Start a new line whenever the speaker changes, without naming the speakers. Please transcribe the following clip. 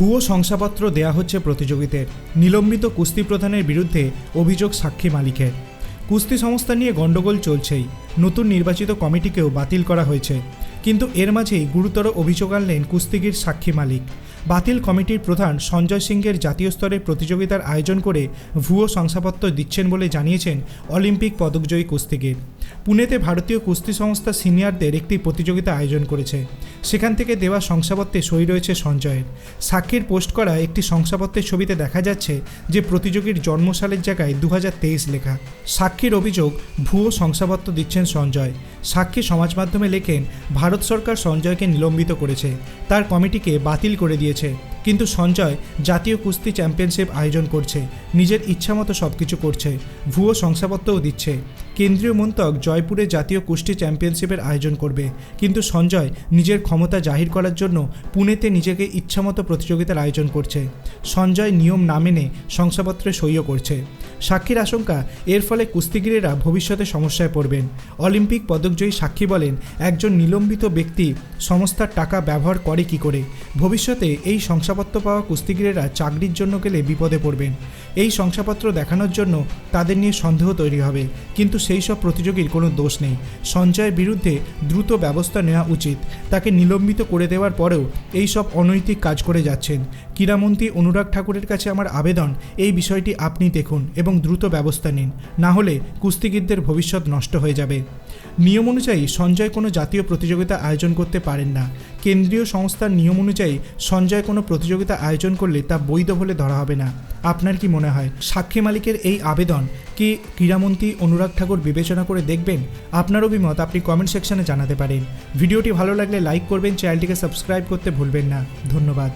ভুয়ো শংসাপত্র দেয়া হচ্ছে প্রতিযোগীদের নিলম্বিত কুস্তি প্রধানের বিরুদ্ধে অভিযোগ সাক্ষী মালিকের। কুস্তি সংস্থা নিয়ে গণ্ডগোল চলছেই। নতুন নির্বাচিত কমিটিকেও বাতিল করা হয়েছে। কিন্তু এর মাঝেই গুরুতর অভিযোগ আনলেন কুস্তিগির সাক্ষী মালিক। বাতিল কমিটির প্রধান সঞ্জয় সিংয়ের জাতীয় স্তরে প্রতিযোগিতার আয়োজন করে ভুয়ো শংসাপত্র দিচ্ছেন বলে জানিয়েছেন অলিম্পিক পদকজয়ী কুস্তিগির। পুনেতে ভারতীয় কুস্তি সংস্থা সিনিয়রদের একটি প্রতিযোগিতা আয়োজন করেছে। সেখান থেকে দেওয়া শংসাপত্রে সই রয়েছে সঞ্জয়ের। সাক্ষীর পোস্ট করা একটি শংসাপত্রের ছবিতে দেখা যাচ্ছে যে প্রতিযোগীর জন্মসালের জায়গায় দু হাজার তেইশ লেখা। সাক্ষীর অভিযোগ, ভুয়ো শংসাপত্র দিচ্ছেন সঞ্জয়। সাক্ষী সমাজ মাধ্যমে লেখেন, ভারত সরকার সঞ্জয়কে নিলম্বিত করেছে। তার কমিটিকে বাতিল করে দিয়েছে। কিন্তু সঞ্জয় জাতীয় কুস্তি চ্যাম্পিয়নশিপ আয়োজন করছে, নিজের ইচ্ছামতো সব কিছু করছে, ভুয়ো শংসাপত্রও দিচ্ছে। কেন্দ্রীয় মন্তক জয়পুরে জাতীয় কুস্তি চ্যাম্পিয়নশিপের আয়োজন করবে, কিন্তু সঞ্জয় নিজের ক্ষমতা জাহির করার জন্য পুনেতে নিজেকে ইচ্ছামতো প্রতিযোগিতার আয়োজন করছে। সঞ্জয় নিয়ম না মেনে শংসাপত্রে সইও করছে। সাক্ষীর আশঙ্কা, এর ফলে কুস্তিগিরেরা ভবিষ্যতে সমস্যায় পড়বেন। অলিম্পিক পদকজয়ী সাক্ষী বলেন, একজন নিলম্বিত ব্যক্তি, সংস্থার টাকা ব্যবহার করে কি করে? ভবিষ্যতে এই শংসাপত্র পাওয়া কুস্তিগিরেরা চাকরির জন্য গেলে বিপদে পড়বেন। এই শংসাপত্র দেখানোর জন্য তাদের নিয়ে সন্দেহ তৈরি হবে। কিন্তু সেই সব প্রতিযোগীর কোনো দোষ নেই। সঞ্জয়ের বিরুদ্ধে দ্রুত ব্যবস্থা নেওয়া উচিত। তাকে নিলম্বিত করে দেওয়ার পরেও এই সব অনৈতিক কাজ করে যাচ্ছেন। ক্রীড়ামন্ত্রী অনুরাগ ঠাকুরের কাছে আমার আবেদন, এই বিষয়টি আপনি দেখুন এবং দ্রুত ব্যবস্থা নিন। না হলে কুস্তিগিরদের ভবিষ্যৎ নষ্ট হয়ে যাবে। নিয়ম অনুযায়ী সঞ্জয় কোনো জাতীয় প্রতিযোগিতা আয়োজন করতে পারেন না। কেন্দ্রীয় সংস্থার নিয়ম অনুযায়ী সঞ্জয় কোনো প্রতিযোগিতা আয়োজন করলে তা বৈধ বলে ধরা হবে না। আপনার কি মনে হয়, সাক্ষী মালিকের এই আবেদন কি ক্রীড়ামন্ত্রী অনুরাগ ঠাকুর বিবেচনা করে দেখবেন? আপনার অভিমত আপনি কমেন্ট সেকশনে জানাতে পারেন। ভিডিওটি ভালো লাগলে লাইক করবেন চ্যানেলটিকে সাবস্ক্রাইব করতে ভুলবেন না। ধন্যবাদ।